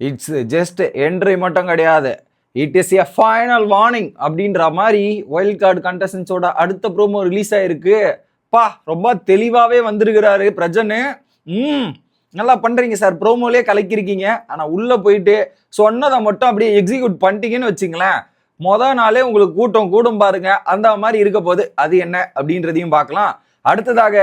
It's just entry மட்டும் கிடையாது. It is a final warning அப்படின்ற மாதிரி ஒயில்ட் கார்டு கண்டஸ்டன்ஸோட அடுத்த ப்ரோமோ ரிலீஸ் ஆயிருக்கு. பா ரொம்ப தெளிவாகவே வந்திருக்கிறாரு பிரஜன்னு. ம் நல்லா பண்ணுறீங்க சார். ப்ரோமோலே கலக்கிருக்கீங்க ஆனால் உள்ளே போயிட்டு சொன்னதை மட்டும் அப்படியே எக்ஸிக்யூட் பண்ணிட்டீங்கன்னு வச்சுங்களேன். மொதல் நாளே உங்களுக்கு கூட்டம் கூடும் பாருங்க. அந்த மாதிரி இருக்க போது அது என்ன அப்படின்றதையும் பார்க்கலாம். அடுத்ததாக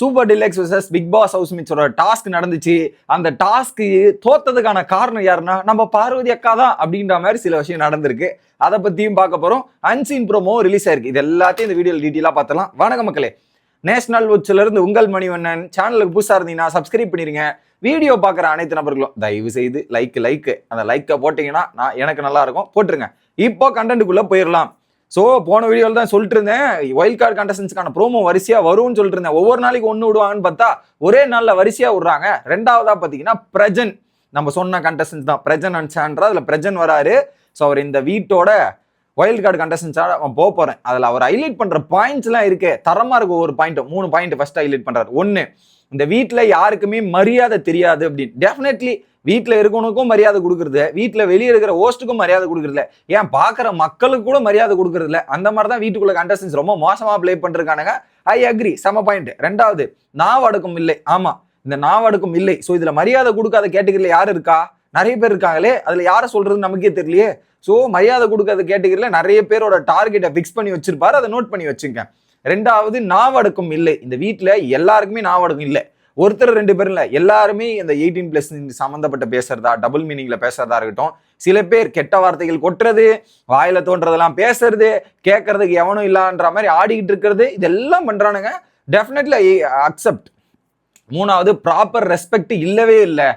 சூப்பர் டிலக்ஸ் விசஸ் பிக் பாஸ் ஹவுஸ் மிச்சோட டாஸ்க் நடந்துச்சு. அந்த டாஸ்க்கு தோத்ததுக்கான காரணம் யாருன்னா நம்ம பார்வதி அக்கா தான் அப்படின்ற மாதிரி சில விஷயம் நடந்திருக்கு. அதை பற்றியும் பார்க்க போகிறோம் அன்சீன் ப்ரோமோ ரிலீஸ் ஆயிருக்கு. இது எல்லாத்தையும் இந்த வீடியோ டீட்டெயிலாக பார்த்தலாம் வணக்க மக்களே. நேஷனல் உச்சில உங்கள் மணிவண்ணன். சேனலுக்கு புதுசாக இருந்தீங்கன்னா சப்ஸ்கிரைப் பண்ணிடுங்க வீடியோ பார்க்குற அனைத்து நபர்களும் தயவு செய்து லைக் லைக் அந்த லைக்கை போட்டிங்கன்னா நான் எனக்கு நல்லா இருக்கும். போட்டுருங்க. இப்போ கண்டென்ட்டுக்குள்ளே போயிடலாம். ஸோ போன வீடியோவில் தான் சொல்லிட்டு இருந்தேன் ஒயில்ட் கார்டு கண்டஸ்டன்ஸ்க்கான ப்ரோமோ வரிசையாக வரும்னு சொல்லிட்டு இருந்தேன் ஒவ்வொரு நாளைக்கு ஒன்று விடுவாங்கன்னு பார்த்தா ஒரே நாளில் வரிசையாக விடுறாங்க. ரெண்டாவதாக பார்த்தீங்கன்னா பிரஜன். நம்ம சொன்ன கண்டஸ்டன்ஸ் தான். பிரஜன் அண்ட் சாண்ட்ரா அதில் பிரஜன் வராரு. ஸோ அவர் இந்த வீட்டோட ஒயில்ட் கார்டு கண்டஸ்டன்ஸாக அவன் போக போகிறேன் அதில் அவர் ஹைலைட் பண்ணுற பாயிண்ட்ஸ்லாம் இருக்கு. தரமாக இருக்கும் ஒரு பாயிண்ட் மூணு பாயிண்ட் ஃபஸ்ட்டு ஹைலைட் பண்ணுறாரு ஒன்று இந்த வீட்டில் யாருக்குமே மரியாதை தெரியாது அப்படின்னு. டெஃபினெட்லி வீட்டில் இருக்கவனுக்கும் மரியாதை கொடுக்குறது வீட்டில் வெளியே இருக்கிற ஹோஸ்ட்டுக்கும் மரியாதை கொடுக்குறதில்ல. ஏன் பார்க்குற மக்களுக்கு கூட மரியாதை கொடுக்குறதில்ல. அந்த மாதிரி தான் வீட்டுக்குள்ள கண்டஸ்டன்ஸ் ரொம்ப மோசமாக ப்ளே பண்ணிருக்கானுங்க ஐ அக்ரி செம பாயிண்ட் ரெண்டாவது நாவடக்கம் இல்லை. ஆமாம் இந்த நாவடக்கம் இல்லை. ஸோ இதில் மரியாதை கொடுக்காத கேட்டகரியில் யார் இருக்கா? நிறைய பேர் இருக்காங்களே. அதில் யாரை சொல்கிறதுன்னு நமக்கே தெரியலையே. ஸோ மரியாதை கொடுக்காத கேட்டகரியில் நிறைய பேரோட டார்கெட்டை ஃபிக்ஸ் பண்ணி வச்சிருப்பாரு. அதை நோட் பண்ணி வச்சுங்க. ரெண்டாவது நாவடக்கம் இல்லை. இந்த வீட்டில் எல்லாருக்குமே நாவடக்கம் இல்லை. ஒருத்தர் ரெண்டு பேரும் இல்லை எல்லாருமே இந்த எயிட்டீன் பிளஸ் சம்மந்தப்பட்ட பேசுறதா டபுள் மீனிங்ல பேசுறதா இருக்கட்டும் சில பேர் கெட்ட வார்த்தைகள் கொட்டுறது வாயில தோன்றதெல்லாம் பேசுறது கேட்கறதுக்கு எவனும் இல்லான்ற மாதிரி ஆடிக்கிட்டு இருக்கிறது இதெல்லாம் பண்றானுங்க. டெஃபினெட்லி அக்செப்ட் மூணாவது ப்ராப்பர் ரெஸ்பெக்ட் இல்லவே இல்லை.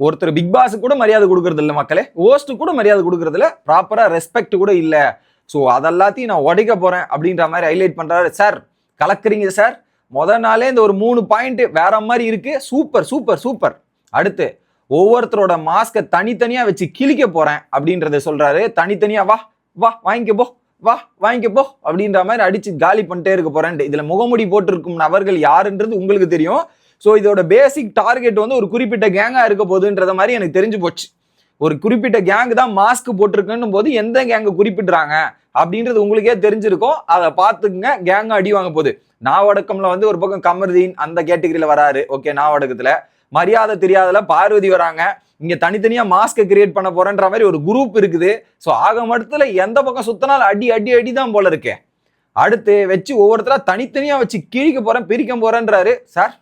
ஒருத்தர் பிக் பாஸ் கூட மரியாதை கொடுக்கறது இல்லை மக்களே. ஹோஸ்ட்டு கூட மரியாதை கொடுக்கறது இல்லை. ப்ராப்பராக ரெஸ்பெக்ட் கூட இல்லை. ஸோ அதெல்லாத்தையும் நான் உடைக்க போகிறேன் அப்படின்ற மாதிரி ஹைலைட் பண்ணுறாரு சார் கலக்குறீங்க சார் முத நாளே இந்த ஒரு மூணு பாயிண்ட் வேற மாதிரி இருக்கு. சூப்பர் சூப்பர் சூப்பர் அடுத்து ஒவ்வொருத்தரோட மாஸ்கை தனித்தனியாக வச்சு கிழிக்க போறேன் அப்படின்றத சொல்றாரு. தனித்தனியாக வா வா வாங்கிக்க போ வா வாங்கிக்க போ அப்படின்ற மாதிரி அடிச்சு காலி பண்ணிட்டே இருக்க போறேன்ட்டு இதுல முகமுடி போட்டிருக்கும் நபர்கள் யாருன்றது உங்களுக்கு தெரியும். ஸோ இதோட பேசிக் டார்கெட் வந்து ஒரு குறிப்பிட்ட கேங்காக இருக்க போகுதுன்றத மாதிரி எனக்கு தெரிஞ்சு போச்சு. ஒரு குறிப்பிட்ட கேங் தான் மாஸ்க் போட்டிருக்குன்னும் போது எந்த கேங்க குறிப்பிடுறாங்க? அப்படின்றது உங்களுக்கே தெரிஞ்சிருக்கும். அதை பார்த்துக்குங்க கேங்க அடி வாங்க போகுது. நாவடக்கம்ல வந்து ஒரு பக்கம் கமர்தீன் அந்த கேட்டகரியில வராரு. ஓகே நாவடக்கத்துல. மரியாதை தெரியாதல பார்வதி வராங்க. இங்க தனித்தனியா மாஸ்க் கிரியேட் பண்ண போறேன்ற மாதிரி ஒரு குரூப் இருக்குது. ஸோ ஆக மட்டத்துல எந்த பக்கம் சுத்தினாலும் அடி அடி அடி தான் போல இருக்கேன் அடுத்து வச்சு ஒவ்வொருத்தரா தனித்தனியா வச்சு கிழிக்க போறேன் பிரிக்க போறேன்றாரு. சார்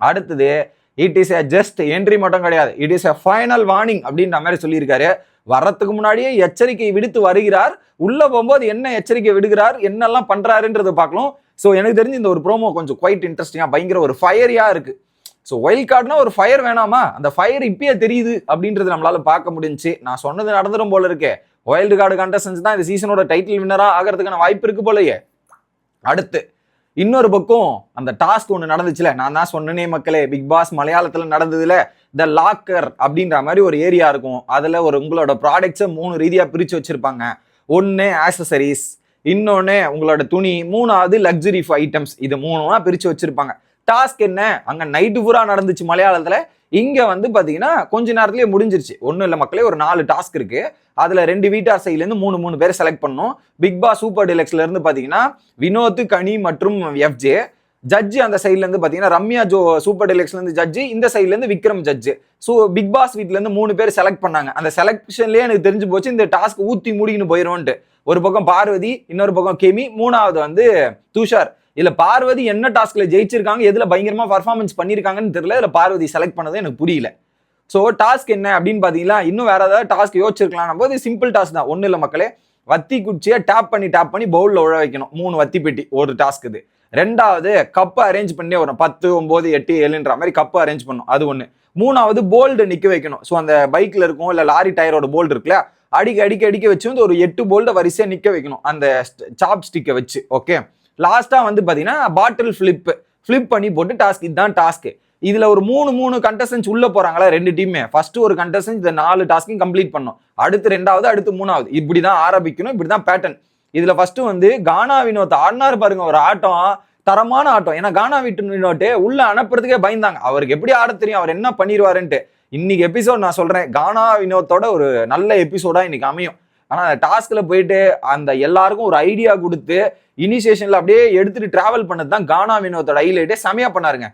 அடுத்தது it is a just entry மட்டும் கிடையாது. It is a final warning அப்படின்ற மாதிரி சொல்லியிருக்காரு. வர்றதுக்கு முன்னாடியே எச்சரிக்கை விடுத்து வருகிறார். உள்ள போகும்போது என்ன எச்சரிக்கை விடுகிறார்? என்னெல்லாம் பண்றாருன்றது பார்க்கலாம். ஸோ எனக்கு தெரிஞ்சு இந்த ஒரு ப்ரோமோ கொஞ்சம் குவைட் இன்ட்ரெஸ்டிங்காக பயங்கர ஒரு ஃபயரியா இருக்கு. ஸோ ஒயில்ட் கார்டுனா ஒரு ஃபயர் வேணாமா? அந்த ஃபயர் இப்பயே தெரியுது அப்படின்றது நம்மளால பார்க்க முடிஞ்சு. நான் சொன்னது நடந்துடும் போல இருக்கே. ஒயில்டு கார்டு கண்டஸ்டன்ஸ் தான் இந்த சீசனோட டைட்டில் வின்னரா ஆகிறதுக்கான வாய்ப்பு இருக்கு போலயே. அடுத்து இன்னொரு பக்கம் அந்த டாஸ்க் ஒன்று நடந்துச்சுல நான் தான் சொன்னனே மக்களே பிக் பாஸ் மலையாளத்தில் நடந்ததுல த லாக்கர் அப்படின்ற மாதிரி ஒரு ஏரியா இருக்கும். அதில் ஒரு உங்களோட ப்ராடக்ட்ஸை மூணு ரீதியாக பிரித்து வச்சுருப்பாங்க. ஒன்று ஆக்சசரிஸ் இன்னொன்று உங்களோட துணி மூணாவது லக்ஸுரி ஐட்டம்ஸ் இது மூணுமா பிரித்து வச்சுருப்பாங்க. டாஸ்க் என்ன? அங்கே நைட்டு பூரா நடந்துச்சு மலையாளத்தில். இங்கே வந்து பார்த்தீங்கன்னா கொஞ்ச நேரத்துலேயே முடிஞ்சிருச்சு. ஒன்றும் இல்லை மக்களே ஒரு நாலு டாஸ்க் இருக்கு. அதில் ரெண்டு வீட்டார் சைட்லேருந்து மூணு மூணு பேர் செலக்ட் பண்ணோம் பிக் பாஸ் சூப்பர் டிலக்ஸ்ல இருந்து பார்த்தீங்கன்னா வினோத் கனி மற்றும் எஃப்ஜே ஜட்ஜி அந்த சைட்லேருந்து பார்த்தீங்கன்னா ரம்யா ஜோ சூப்பர் டெலக்ஸ்லேருந்து ஜட்ஜு ஜட்ஜி இந்த சைட்லேருந்து Vikram judge so big boss வீட்லேருந்து மூணு பேர் செலக்ட் பண்ணாங்க. அந்த செலக்ஷன்லேயே எனக்கு தெரிஞ்சு போச்சு இந்த டாஸ்க் ஊற்றி முடிக்கணும் போயிடும்ன்ட்டு ஒரு பக்கம் பார்வதி இன்னொரு பக்கம் கெமி மூணாவது வந்து துஷார். இதுல பார்வதி என்ன டாஸ்க்ல ஜெயிச்சிருக்காங்க எதுல பயங்கரமா பர்ஃபார்மன்ஸ் பண்ணிருக்காங்கன்னு தெரியல. இதுல பார்வதி செலக்ட் பண்ணது எனக்கு புரியல. ஸோ டாஸ்க் என்ன அப்படின்னு பார்த்தீங்கன்னா இன்னும் வேற ஏதாவது டாஸ்க் யோசிச்சிருக்கலாம் போது சிம்பிள் டாஸ்க் தான். ஒன்றும் இல்லை மக்களே. வத்தி குச்சியை டேப் பண்ணி டேப் பண்ணி பவுலில் உழ வைக்கணும். மூணு வத்தி பெட்டி ஒரு டாஸ்க் இது. ரெண்டாவது கப் அரேஞ்ச் பண்ணி வரும் பத்து ஒம்பது எட்டு ஏழுன்ற மாதிரி கப்பை அரேஞ்ச் பண்ணும் அது ஒன்று மூணாவது போல்டு நிற்க வைக்கணும். ஸோ அந்த பைக்கில் இருக்கும் இல்லை லாரி டயரோட போல்டு இருக்குல்ல அடிக்க அடிக்க அடிக்க வச்சு வந்து ஒரு எட்டு போல்டை வரிசையாக நிற்க வைக்கணும். அந்த சாப் ஸ்டிக்கை வச்சு ஓகே லாஸ்ட்டாக வந்து பார்த்தீங்கன்னா பாட்டில் ஃப்ளிப் ஃப்ளிப் பண்ணி போட்டு டாஸ்க் இதுதான் டாஸ்க்கு இதில் ஒரு மூணு மூணு கண்டஸ்டன்ஸ் உள்ளே போகிறாங்களா ரெண்டு டீமே ஃபர்ஸ்ட் ஒரு கண்டஸ்டன்ஸ் இந்த நாலு டாஸ்க்கும் கம்ப்ளீட் பண்ணும். அடுத்து ரெண்டாவது அடுத்து மூணாவது. இப்படி தான் ஆரம்பிக்கணும் இப்படி தான் பேட்டர்ன் இதில் ஃபஸ்ட்டு வந்து கானா வினோத் ஆடினார் பாருங்க ஒரு ஆட்டம். தரமான ஆட்டம். ஏன்னா கானா விட்டு வினோட்டு உள்ளே அனுப்புறதுக்கே பயந்தாங்க. அவருக்கு எப்படி ஆட தெரியும்? அவர் என்ன பண்ணிடுவாருன்ட்டு இன்னைக்கு எபிசோட் நான் சொல்கிறேன் கானா வினோத்தோட ஒரு நல்ல எபிசோடாக இன்னைக்கு அமையும். ஆனால் அந்த டாஸ்கில் போயிட்டு அந்த எல்லாருக்கும் ஒரு ஐடியா கொடுத்து இனிஷியேஷனில் அப்படியே எடுத்துகிட்டு ட்ராவல் பண்ணது தான் கானா வினோத்தோட ஹைலைட்டே செமையாக பண்ணாருங்க.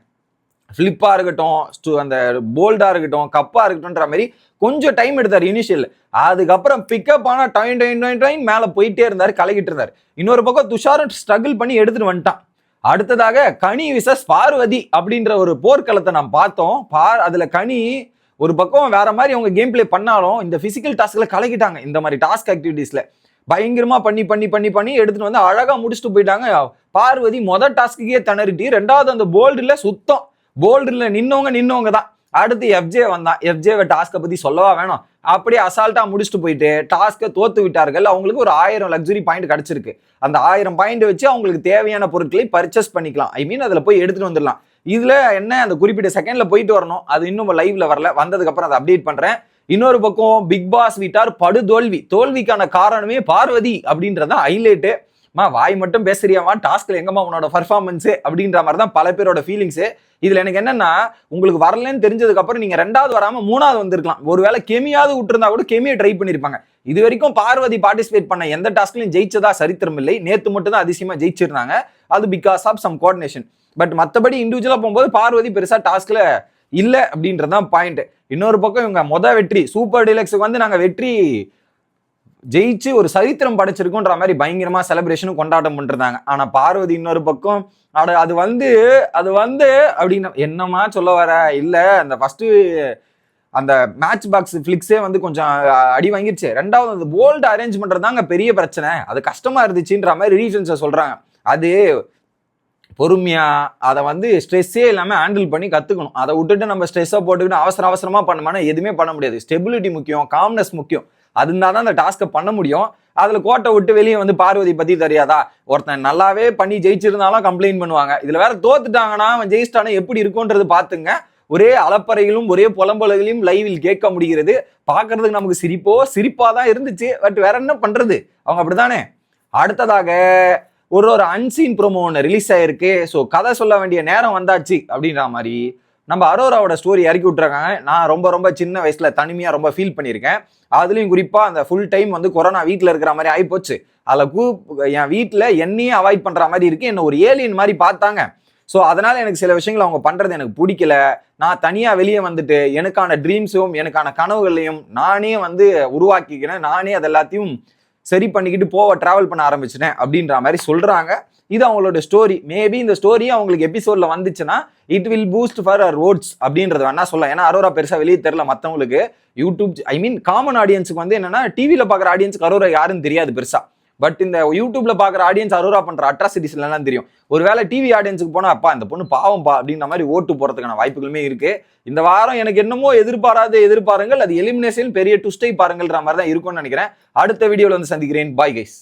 ஃப்ளிப்பாக இருக்கட்டும் ஸ்டூ அந்த போல்டாக இருக்கட்டும் கப்பாக இருக்கட்டும்ன்ற மாதிரி கொஞ்சம் டைம் எடுத்தார் இனிஷியல் அதுக்கப்புறம் பிக்கப் ஆனால் டைம் டைம் டைம் டைம் மேலே போயிட்டே இருந்தார் கலகிட்டு இருந்தார். இன்னொரு பக்கம் துஷாரும் ஸ்ட்ரகிள் பண்ணி எடுத்துகிட்டு வந்துட்டான். அடுத்ததாக கனி விசஸ் பார்வதி அப்படின்ற ஒரு போர்க்களத்தை நாம் பார்த்தோம். பார் அதில் கனி ஒரு பக்கம் வேற மாதிரி அவங்க கேம் பிளே பண்ணாலும் இந்த பிசிக்கல் டாஸ்க்ல கலக்கிட்டாங்க. இந்த மாதிரி டாஸ்க் ஆக்டிவிட்டீஸ்ல பயங்கரமா பண்ணி பண்ணி பண்ணி பண்ணி எடுத்துட்டு வந்து அழகா முடிச்சுட்டு போயிட்டாங்க. பார்வதி மொதல் டாஸ்க்குக்கே திணறிட்டு ரெண்டாவது அந்த போல்டுல சுத்தம். போல்டுல நின்னவங்க நின்னவங்க தான். அடுத்து எஃப்ஜே வந்தான். எஃப்ஜேவை டாஸ்க்கை பத்தி சொல்லவா வேணும். அப்படியே அசால்ட்டா முடிச்சுட்டு போயிட்டு டாஸ்க்கை தோத்து விட்டார்கள். அவங்களுக்கு ஒரு ஆயிரம் லக்ஸுரி பாயிண்ட் கிடைச்சிருக்கு. அந்த ஆயிரம் பாயிண்ட் வச்சு அவங்களுக்கு தேவையான பொருட்களை பர்ச்சேஸ் பண்ணிக்கலாம். ஐ மீன் அதுல போய் எடுத்துட்டு வந்துடலாம். இதில் என்ன அந்த குறிப்பிட்ட செகண்டில் போயிட்டு வரணும். அது இன்னும் லைவ்ல வரல. வந்ததுக்கப்புறம் அதை அப்டேட் பண்ணுறேன் இன்னொரு பக்கம் பிக் பாஸ் வீட்டார் படு தோல்வி தோல்விக்கான காரணமே பார்வதி அப்படின்றதான் ஹைலைட்டு மா வாய் மட்டும் பேசுறியாமா டாஸ்கில் எங்கம்மா உன்னோட பர்ஃபார்மன்ஸு அப்படின்ற மாதிரி தான் பல பேரோட ஃபீலிங்ஸு இதில் எனக்கு என்னென்னா உங்களுக்கு வரலன்னு தெரிஞ்சதுக்கப்புறம் நீங்கள் ரெண்டாவது வராமல் மூணாவது வந்திருக்கலாம். ஒருவேளை கெமியாவது விட்டுருந்தா கூட கெமியை ட்ரை பண்ணியிருப்பாங்க இது வரைக்கும் பார்வதி பார்ட்டிசிபேட் பண்ண எந்த டாஸ்க்லையும் ஜெயிச்சதா சரித்திரம் இல்லை. நேற்று மட்டும் தான் அதிசயமா ஜெயிச்சிருந்தாங்க. அது because of some coordination but மற்றபடி இண்டிவிஜுவலாக போகும்போது பார்வதி பெருசாக டாஸ்கில் இல்லை அப்படின்றது அப்படின்றதான் பாயிண்ட் இன்னொரு பக்கம் இவங்க மொதல் வெற்றி சூப்பர் டிலக்ஸுக்கு வந்து நாங்கள் வெற்றி ஜெயிச்சு ஒரு சரித்திரம் படைச்சிருக்கோன்ற மாதிரி பயங்கரமா செலிப்ரேஷனும் கொண்டாட்டம் பண்ணிருந்தாங்க. ஆனா பார்வதி இன்னொரு பக்கம் அட அது வந்து அது வந்து அப்படின்னு என்னமா சொல்ல வர? இல்ல அந்த ஃபர்ஸ்ட் அந்த மேட்ச் பாக்ஸ் ஃபிளிக்ஸே வந்து கொஞ்சம் அடி வாங்கிருச்சு. ரெண்டாவது அந்த போல்டு அரேஞ்ச் பண்ணுறது தாங்க பெரிய பிரச்சனை. அது கஷ்டமாக இருந்துச்சுன்ற மாதிரி ரீசன்ஸை சொல்கிறாங்க அது பொறுமையாக அதை வந்து ஸ்ட்ரெஸ்ஸே இல்லாமல் ஹேண்டில் பண்ணி கற்றுக்கணும் அதை விட்டுட்டு நம்ம ஸ்ட்ரெஸ்ஸாக போட்டுக்கிட்டு அவசர அவசரமாக பண்ணோம்னா எதுவுமே பண்ண முடியாது. ஸ்டெபிலிட்டி முக்கியம் காம்னஸ் முக்கியம். அது இருந்தால் தான் அந்த டாஸ்க்கை பண்ண முடியும். அதில் கோட்டை விட்டு வெளியே வந்து பார்வதி பற்றி தெரியாதா? ஒருத்தன் நல்லாவே பண்ணி ஜெயிச்சிருந்தாலும் கம்ப்ளைண்ட் பண்ணுவாங்க. இதில் வேற தோத்துட்டாங்கன்னா அவன் ஜெயிச்சிட்டானா எப்படி இருக்கும்ன்றது பார்த்துங்க. ஒரே அலப்பறைகளும் ஒரே புலம்புலகளையும் லைவில் கேட்க முடிகிறது. பார்க்கறதுக்கு நமக்கு சிரிப்போ சிரிப்பா தான் இருந்துச்சு. பட் வேற என்ன பண்றது? அவங்க அப்படிதானே அடுத்ததாக ஒரு ஒரு அன்சீன் ப்ரோமோ ஒன்று ரிலீஸ் ஆயிருக்கு. ஸோ கதை சொல்ல வேண்டிய நேரம் வந்தாச்சு அப்படின்ற மாதிரி நம்ம அரோராவோட ஸ்டோரி இறக்கி விட்டுருக்காங்க. நான் ரொம்ப ரொம்ப சின்ன வயசில் தனிமையாக ரொம்ப ஃபீல் பண்ணியிருக்கேன். அதுலேயும் குறிப்பாக அந்த ஃபுல் டைம் வந்து கொரோனா வீட்டில் இருக்கிற மாதிரி ஆகிப்போச்சு அதில் கூ என் வீட்டில் என்னையே அவாய்ட் பண்ணுற மாதிரி இருக்குது என்னை ஒரு ஏலியன் மாதிரி பார்த்தாங்க. ஸோ அதனால் எனக்கு சில விஷயங்கள் அவங்க பண்ணுறது எனக்கு பிடிக்கல. நான் தனியாக வெளியே வந்துட்டு எனக்கான ட்ரீம்ஸும் எனக்கான கனவுகளையும் நானே வந்து உருவாக்கிக்கிறேன். நானே அது எல்லாத்தையும் சரி பண்ணிக்கிட்டு போக ட்ராவல் பண்ண ஆரம்பிச்சிட்டேன் அப்படின்ற மாதிரி சொல்கிறாங்க இது அவங்களோட ஸ்டோரி மேபி இந்த ஸ்டோரி அவங்களுக்கு எபிசோட்ல வந்துச்சுன்னா it will boost for our roads அப்படின்றது வேணா சொல்லலாம். ஏன்னா அரோரா பெருசாக வெளியே தெரில மற்றவங்களுக்கு யூடியூப் ஐ மீன் காமன் ஆடியன்ஸுக்கு வந்து என்னன்னா டிவியில் பார்க்குற ஆடியன்ஸுக்கு அரோரா யாருன்னு தெரியாது பெருசாக பட் இந்த யூடியூப்ல பாக்குற ஆடியன்ஸ் அரோரா பண்ற அட்ராசிட்டிஸ் எல்லாம் தெரியும். ஒருவேளை டிவி ஆடியன்ஸுக்கு போனா அப்பா இந்த பொண்ணு பாவம்பா அப்படின்ற மாதிரி ஓட்டு போறதுக்கான வாய்ப்புகளுமே இருக்கு. இந்த வாரம் எனக்கு என்னமோ எதிர்பாராத எதிர்பாருங்கள் அது எலிமினேஷன் பெரிய டுஸ்டை பாருங்கள்ன்ற மாதிரி தான் இருக்கும்னு நினைக்கிறேன். அடுத்த வீடியோல வந்து சந்திக்கிறேன். Bye guys